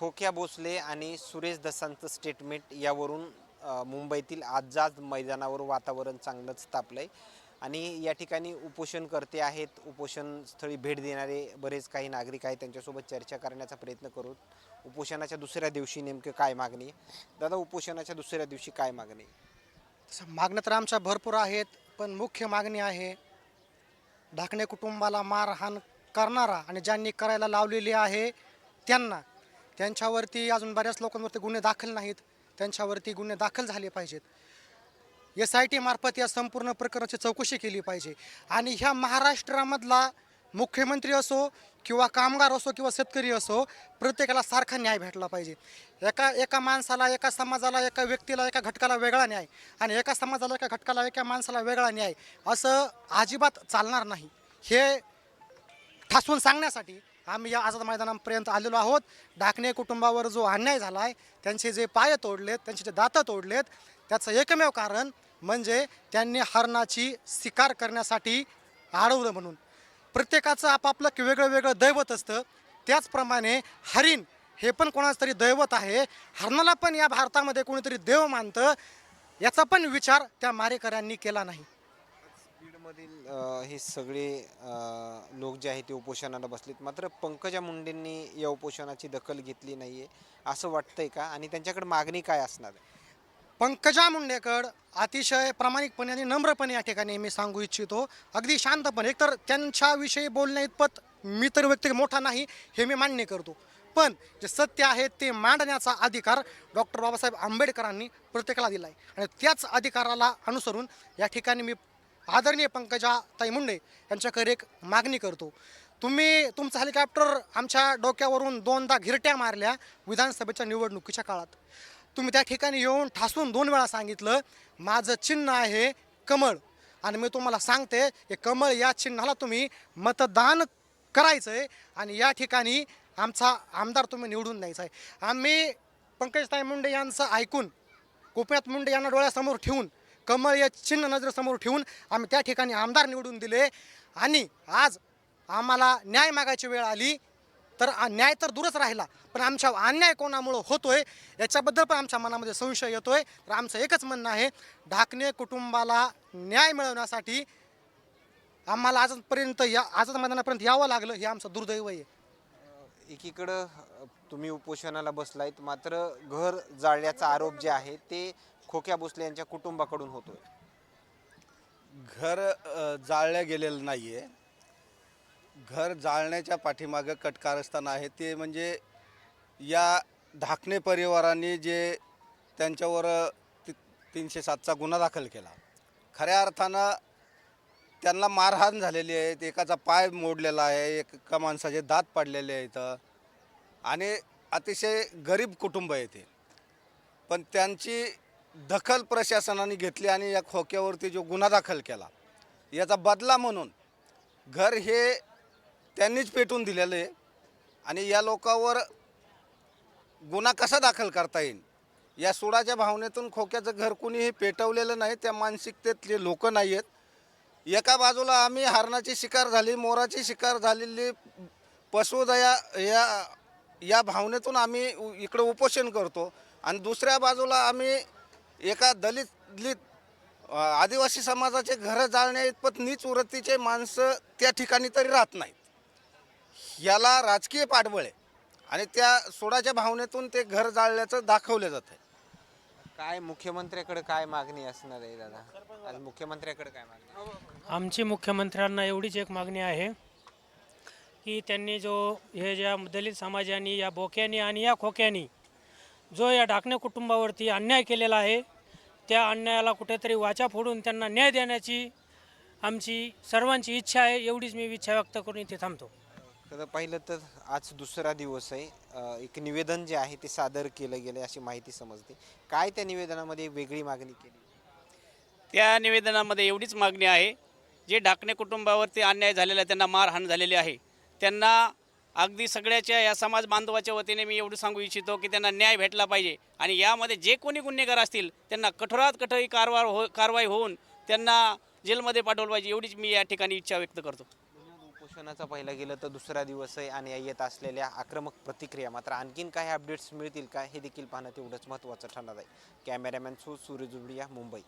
खोक्या भोसले आणि सुरेश दसांचं स्टेटमेंट यावरून मुंबईतील आझाद मैदानावर वातावरण चांगलंच तापलं आहे आणि या ठिकाणी उपोषणकर्ते आहेत. उपोषण स्थळी भेट देणारे बरेच काही नागरिक आहेत. त्यांच्यासोबत चर्चा करण्याचा प्रयत्न करू. उपोषणाच्या दुसऱ्या दिवशी नेमकं काय मागणी? दादा उपोषणाच्या दुसऱ्या दिवशी काय मागणी? तसं मागण्या तर आमच्या भरपूर आहेत पण मुख्य मागणी आहे ढाकणे कुटुंबाला मारहाण करणारा आणि ज्यांनी करायला लावलेली आहे त्यांना. त्यांच्यावरती अजून बऱ्याच लोकांवरती गुन्हे दाखल नाहीत. त्यांच्यावरती गुन्हे दाखल झाले पाहिजेत. एस आय टी मार्फत या संपूर्ण प्रकरणाची चौकशी केली पाहिजे. आणि ह्या महाराष्ट्रामधला मुख्यमंत्री असो किंवा कामगार असो किंवा शेतकरी असो प्रत्येकाला सारखा न्याय भेटला पाहिजे. एका एका माणसाला एका समाजाला एका व्यक्तीला एका घटकाला वेगळा न्याय आणि एका समाजाला एका घटकाला एका माणसाला वेगळा न्याय असं अजिबात चालणार नाही. हे ठासून सांगण्यासाठी आम्ही या आझाद मैदानापर्यंत आलेलो आहोत. ढाकणे कुटुंबावर जो अन्याय झाला आहे त्यांचे जे पाय तोडलेत त्यांचे जे दातं तोडलेत त्याचं एकमेव कारण म्हणजे त्यांनी हरणाची शिकार करण्यासाठी अडवलं म्हणून. प्रत्येकाचं आपापलं की वेगळं वेगळं दैवत असतं. त्याचप्रमाणे हरिण हे पण कोणाचं तरी दैवत आहे. हरणाला पण या भारतामध्ये कोणीतरी देव मानतं याचा पण विचार त्या मारेकऱ्यांनी केला नाही. बीडमधील हे सगळे लोक जे आहेत ते उपोषणाला बसलेत. मात्र पंकजा मुंडेंनी या उपोषणाची दखल घेतली नाहीये असं वाटतंय का? आणि त्यांच्याकडे मागणी काय असणार? पंकजा मुंडेकड अतिशय प्रामाणिकपणे आणि नम्रपणे या ठिकाणी मी सांगू इच्छितो. अगदी शांतपणे. एकतर त्यांच्याविषयी बोलण्या इतपत मी तर व्यक्ती मोठा नाही हे मी मान्य करतो. पण जे सत्य आहे ते मांडण्याचा अधिकार डॉक्टर बाबासाहेब आंबेडकरांनी प्रत्येकाला दिला आहे आणि त्याच अधिकाराला अनुसरून या ठिकाणी मी आदरणीय पंकजा ताई मुंडे यांच्याकडे एक मागणी करतो. तुम्ही तुमचं हेलिकॉप्टर आमच्या डोक्यावरून दोनदा घिरट्या मारल्या विधानसभेच्या निवडणुकीच्या काळात. तुम्ही त्या ठिकाणी येऊन ठासून दोन वेळा सांगितलं माझं चिन्ह आहे कमळ. आणि मी तुम्हाला सांगते की कमळ या चिन्हाला तुम्ही मतदान करायचं आहे आणि या ठिकाणी आमचा आमदार तुम्ही निवडून द्यायचा आहे आम्ही पंकजताई मुंडे यांचं ऐकून गोपीनाथ मुंडे यांना डोळ्यासमोर ठेवून कमळ या चिन्ह नजरेसमोर ठेवून आम्ही त्या ठिकाणी आमदार निवडून दिले. आणि आज आम्हाला न्याय मागायची वेळ आली. तर न्याय तर दूरच राहिला पण आमच्या अन्याय कोणामुळं होतोय याच्याबद्दल पण आमच्या मनामध्ये संशय येतोय. तर आमचं एकच म्हणणं आहे ढाकणे कुटुंबाला न्याय मिळवण्यासाठी आम्हाला आजपर्यंत या आजच मैदानापर्यंत यावं लागलं हे आमचं दुर्दैव आहे. एकीकडं तुम्ही उपोषणाला बसलायत मात्र घर जाळल्याचा आरोप जे आहे ते खोक्या भोसले यांच्या कुटुंबाकडून होतोय. घर अ, जाळलं गेलेलं नाही आहे घर जाळण्याच्या पाठीमागं कटकारस्थान आहे. ते म्हणजे या ढाकणे परिवाराने जे त्यांच्यावर ती तीनशे सातचा गुन्हा दाखल केला. खऱ्या अर्थानं त्यांना मारहाण झालेली आहे. एकाचा पाय मोडलेला आहे. एका माणसाचे दात पडलेले आहेत. आणि अतिशय गरीब कुटुंब आहे ते. पण त्यांची दखल प्रशासनाने घेतली आणि या खोक्यावरती जो गुन्हा दाखल केला याचा बदला म्हणून घर हे त्यांनीच पेटून दिलेलं आहे आणि या लोकांवर गुन्हा कसा दाखल करता येईल? या सुडाच्या भावनेतून खोक्याचं घर कुणीही पेटवलेलं नाही त्या मानसिकतेतले लोक नाही आहेत. एका बाजूला आम्ही हरणाची शिकार झाली मोराची शिकार झालेली पशुदया या या भावनेतून आम्ही उ- इकडं उपोषण करतो. आणि दुसऱ्या बाजूला आम्ही एका दलित दलित आदिवासी समाजाचे घरं जाळण्या इतपत नीच वृत्तीचे माणसं त्या ठिकाणी तरी राहत नाहीत. याला राजकीय पाठबळ आहे आणि त्या सोडाच्या भावनेतून ते घर जाळल्याचं दाखवलं जातं काय मुख्यमंत्र्याकडे काय मागणी असणार आहे दादा? आज मुख्यमंत्र्याकडे काय मागणी आहे? आमची मुख्यमंत्र्यांना एवढीच एक मागणी आहे की त्यांनी जो हे ज्या दलित समाजाने या बोक्यानी आणि या खोक्यानी जो या डाकणे कुटुंबावरती अन्याय केलेला आहे त्या अन्यायाला कुठेतरी वाचा फोडून त्यांना न्याय देण्याची आमची सर्वांची इच्छा आहे एवढीच मी इच्छा व्यक्त करून इथे थांबतो. खरं पाहिलं तर आज दुसरा दिवस आहे. एक निवेदन जे आहे ते सादर केलं गेलं अशी माहिती समजते. काय त्या निवेदनामध्ये वेगळी मागणी केली? त्या निवेदनामध्ये एवढीच मागणी आहे जे डाकणे कुटुंबावरती अन्याय झालेला आहे, त्यांना मारहाण झालेली आहे त्यांना अगदी सगळ्याच्या या समाज बांधवाच्या वतीने मी एवढं सांगू इच्छितो की त्यांना न्याय भेटला पाहिजे. आणि यामध्ये जे कोणी गुन्हेगार असतील त्यांना कठोरात कठोरी कारवार हो कारवाई होऊन त्यांना जेलमध्ये पाठवलं पाहिजे एवढीच मी या ठिकाणी इच्छा व्यक्त करतो. उपोषणाचा पहिला गेलं तर दुसरा दिवस आहे आणि येत असलेल्या आक्रमक प्रतिक्रिया मात्र आणखीन काही अपडेट्स मिळतील का हे देखील पाहणं तेवढंच महत्त्वाचं ठरणार आहे. कॅमेरामॅन सु सूर्य जुबडिया मुंबई